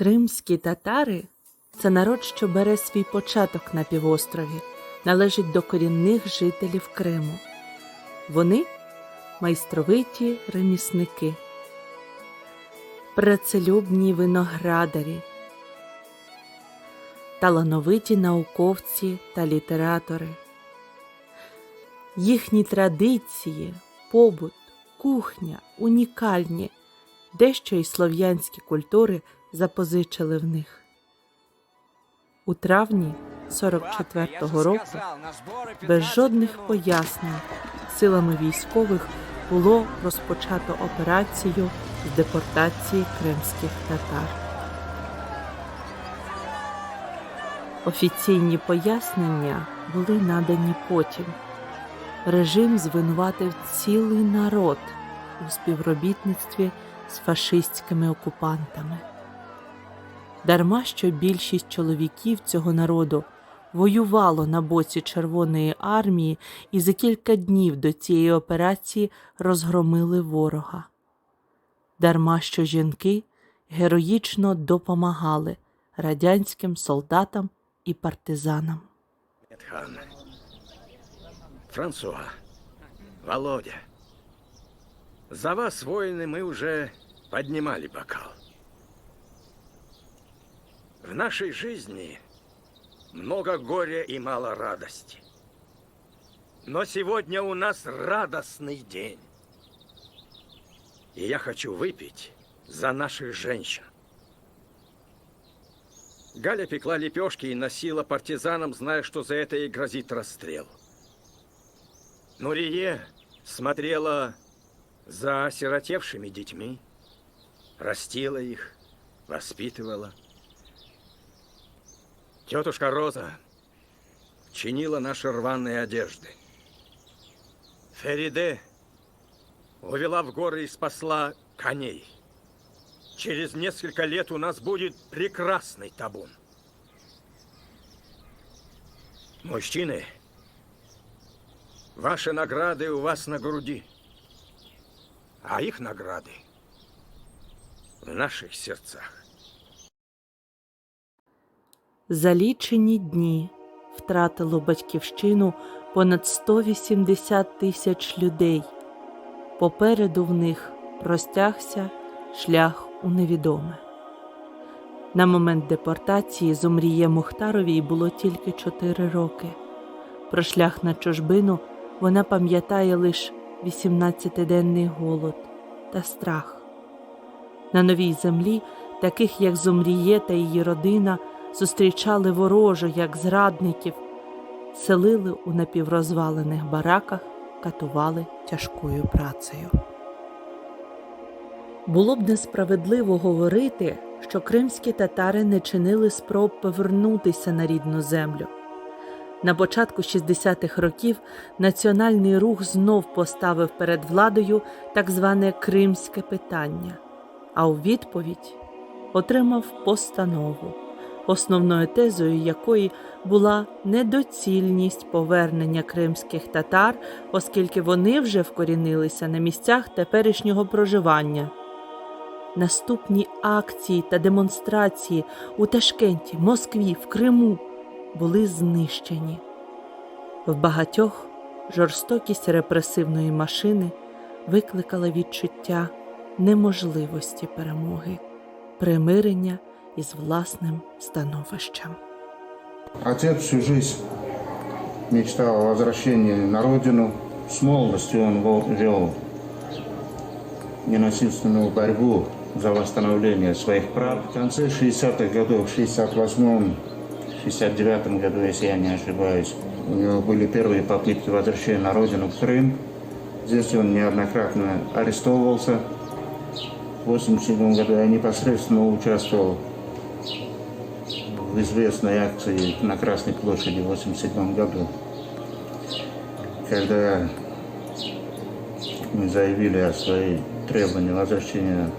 Кримські татари це народ, що бере свій початок на півострові, належить до корінних жителів Криму. Вони майстровиті ремісники, працелюбні виноградарі, талановиті науковці та літератори. Їхні традиції, побут, кухня унікальні, дещо й слов'янські культури запозичили в них. У травні 44-го року без жодних пояснень силами військових було розпочато операцію з депортації кримських татар. Офіційні пояснення були надані потім. Режим звинуватив цілий народ у співробітництві з фашистськими окупантами. Дарма що більшість чоловіків цього народу воювало на боці Червоної армії і за кілька днів до цієї операції розгромили ворога. Дарма що жінки героїчно допомагали радянським солдатам і партизанам. Хан. Франсуа. Володя. За вас, воины, мы уже поднимали бокал. В нашей жизни много горя и мало радости. Но сегодня у нас радостный день. И я хочу выпить за наших женщин. Галя пекла лепешки и носила партизанам, зная, что за это ей грозит расстрел. Нурие смотрела за осиротевшими детьми, растила их, воспитывала. Тетушка Роза чинила наши рваные одежды. Фериде увела в горы и спасла коней. Через несколько лет у нас будет прекрасный табун. Мужчины, ваши награды у вас на груди, а их награды в наших сердцах. За лічені дні втратило батьківщину понад 180 тисяч людей. Попереду в них простягся шлях у невідоме. На момент депортації Зумріє Мухтаровій було тільки 4 роки. Про шлях на чужбину вона пам'ятає лише 18-денний голод та страх. На новій землі, таких як Зумріє та її родина, зустрічали ворожу, як зрадників, селили у напіврозвалених бараках, катували тяжкою працею. Було б несправедливо говорити, що кримські татари не чинили спроб повернутися на рідну землю. На початку 60-х років національний рух знов поставив перед владою так зване кримське питання, а у відповідь отримав постанову, основною тезою якої була недоцільність повернення кримських татар, оскільки вони вже вкорінилися на місцях теперішнього проживання. Наступні акції та демонстрації у Ташкенті, Москві, в Криму були знищені. В багатьох жорстокість репресивної машини викликала відчуття неможливості перемоги, примирення із власним становищем. Отец всю жизнь мечтал о возвращении на родину. С молодости он вел- ненасильственную борьбу за восстановление своих прав. В конце 60-х годов, в 68-м, 69-м году, если я не ошибаюсь, у него были первые попытки возвращения на родину в Крым. Здесь он неоднократно арестовывался. В 87 году я непосредственно участвовал в известной акции на Красной площади в 87 году, когда мы заявили о своей требовании возвращения